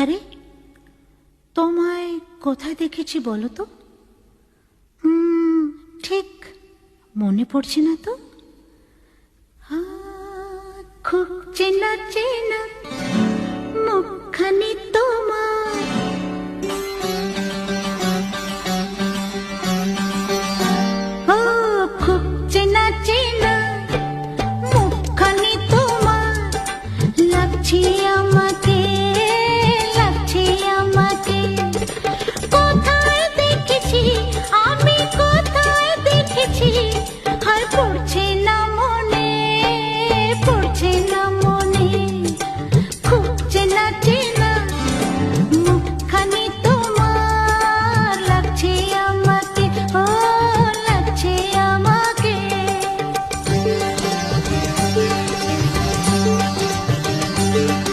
আরে, তোমায় কোথায় দেখেছি বলো তো? হুম, ঠিক মনে পড়ছে না তো? খুব চেনা চেনা, মুখখানি তোমার ও চেনা চেনা লাগছে you.